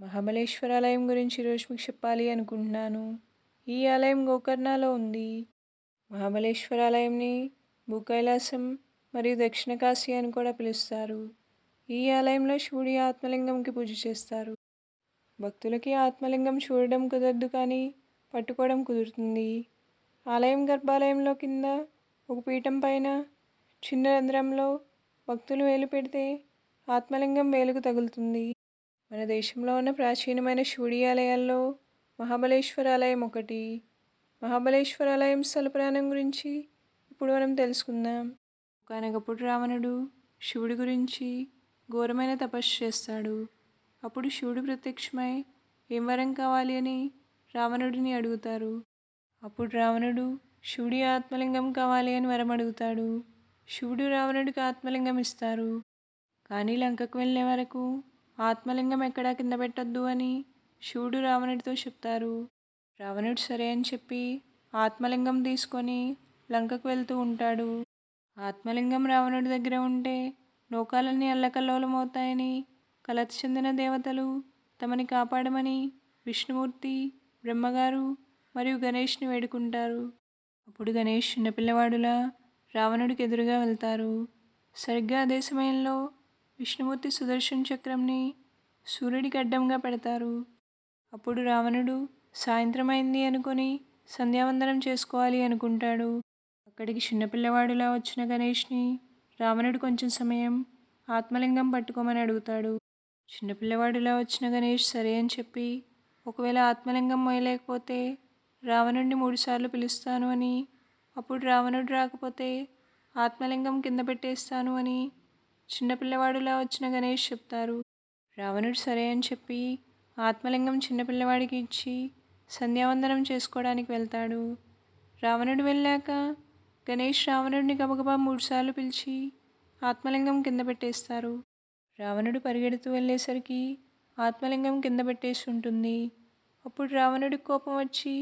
మహాబలేశ్వర ఆలయం గురించి ఈరోజు మీకు చెప్పాలి అనుకుంటున్నాను. ఈ ఆలయం గోకర్ణలో ఉంది. మహాబలేశ్వర ఆలయంని భూకైలాసం మరియు దక్షిణ కాశీ అని కూడా పిలుస్తారు. ఈ ఆలయంలో శివుడి ఆత్మలింగంకి పూజ చేస్తారు. భక్తులకి ఆత్మలింగం చూడడం కుదరదు కానీ పట్టుకోవడం కుదురుతుంది. ఆలయం గర్భాలయంలో కింద ఒక పీఠం పైన చిన్న రంధ్రంలో భక్తులు వేలు పెడితే ఆత్మలింగం వేలుకు తగులుతుంది. మన దేశంలో ఉన్న ప్రాచీనమైన శివుడి ఆలయాల్లో మహాబలేశ్వర ఆలయం ఒకటి. మహాబలేశ్వర ఆలయం స్థలప్రాణం గురించి ఇప్పుడు మనం తెలుసుకుందాం. ఒకనకప్పుడు రావణుడు శివుడి గురించి ఘోరమైన తపస్సు చేస్తాడు. అప్పుడు శివుడు ప్రత్యక్షమై ఏం వరం కావాలి అని రావణుడిని అడుగుతారు. అప్పుడు రావణుడు శివుడి ఆత్మలింగం కావాలి అని వరం అడుగుతాడు. శివుడు రావణుడికి ఆత్మలింగం ఇస్తారు. కానీ లంకకు వెళ్ళే వరకు ఆత్మలింగం ఎక్కడా కింద పెట్టద్దు అని శివుడు రావణుడితో చెప్తారు. రావణుడు సరే అని చెప్పి ఆత్మలింగం తీసుకొని లంకకు వెళ్తూ ఉంటాడు. ఆత్మలింగం రావణుడి దగ్గర ఉంటే లోకాలన్నీ అల్లకల్లోలమవుతాయని కలత చెందిన దేవతలు తమని కాపాడమని విష్ణుమూర్తి బ్రహ్మగారు మరియు గణేష్ని వేడుకుంటారు. అప్పుడు గణేష్ చిన్నపిల్లవాడులా రావణుడికి ఎదురుగా వెళ్తారు. సరిగ్గా అదే సమయంలో విష్ణుమూర్తి సుదర్శన చక్రంని సూర్యుడికి అడ్డంగా పెడతారు. అప్పుడు రావణుడు సాయంత్రం అయింది అనుకొని సంధ్యావందనం చేసుకోవాలి అనుకుంటాడు. అక్కడికి చిన్నపిల్లవాడులా వచ్చిన గణేష్ని రావణుడు కొంచెం సమయం ఆత్మలింగం పట్టుకోమని అడుగుతాడు. చిన్నపిల్లవాడులా వచ్చిన గణేష్ సరే అని చెప్పి ఒకవేళ ఆత్మలింగం మోయలేకపోతే రావణుడిని మూడుసార్లు పిలుస్తాను అని. అప్పుడు రావణుడు రాకపోతే ఆత్మలింగం కింద పెట్టేస్తాను అని చిన్నపిల్లవాడులా వచ్చిన గణేష్ చెప్తారు. రావణుడు సరే అని చెప్పి ఆత్మలింగం చిన్నపిల్లవాడికి ఇచ్చి సంధ్యావందనం చేసుకోవడానికి వెళ్తాడు. రావణుడు వెళ్ళాక గణేష్ రావణుడిని గబగబా మూడుసార్లు పిలిచి ఆత్మలింగం కింద పెట్టేస్తారు. రావణుడు పరిగెడుతూ వెళ్ళేసరికి ఆత్మలింగం కింద పెట్టేసి ఉంటుంది. అప్పుడు రావణుడికి కోపం వచ్చి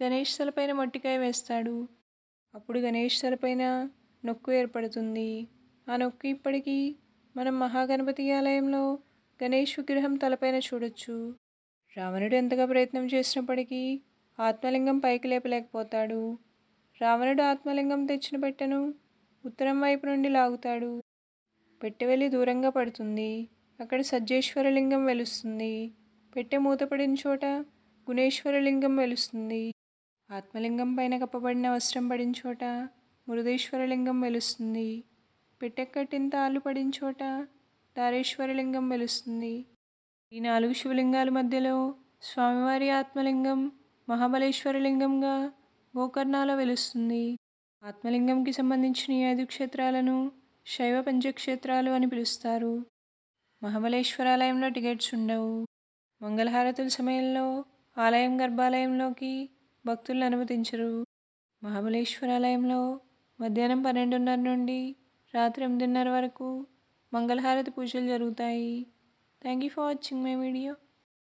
గణేష్ తలపైన మొట్టికాయ వేస్తాడు. అప్పుడు గణేష్ తలపైన నొక్కు ఏర్పడుతుంది. ఆ నొక్కు ఇప్పటికీ మనం మహాగణపతి ఆలయంలో గణేష్ విగ్రహం తలపైన చూడొచ్చు. రావణుడు ఎంతగా ప్రయత్నం చేసినప్పటికీ ఆత్మలింగం పైకి లేపలేకపోతాడు. రావణుడు ఆత్మలింగం తెచ్చిన పెట్టెను ఉత్తరం వైపు నుండి లాగుతాడు. పెట్టె వెళ్ళి దూరంగా పడుతుంది. అక్కడ సజ్జేశ్వరలింగం వెలుస్తుంది. పెట్టె మూతపడిన చోట గుణేశ్వరలింగం వెలుస్తుంది. ఆత్మలింగం పైన కప్పబడిన వస్త్రం పడిన చోట మృదేశ్వరలింగం వెలుస్తుంది. పెట్టె ఆలుపడిన తాళ్ళు చోట తారేశ్వరలింగం వెలుస్తుంది. ఈ నాలుగు శివలింగాల మధ్యలో స్వామివారి ఆత్మలింగం మహాబలేశ్వరలింగంగా గోకర్ణాలో వెలుస్తుంది. ఆత్మలింగంకి సంబంధించిన ఈ ఐదు క్షేత్రాలను శైవ పంచక్షేత్రాలు అని పిలుస్తారు. మహాబలేశ్వరాలయంలో టికెట్స్ ఉండవు. మంగళహారతుల సమయంలో ఆలయం గర్భాలయంలోకి భక్తులను అనుమతించరు. మహాబలేశ్వరాలయంలో మధ్యాహ్నం పన్నెండున్నర నుండి రాత్రి ఎనిమిదిన్నర వరకు మంగళహారతి పూజలు జరుగుతాయి. Thank you for watching my video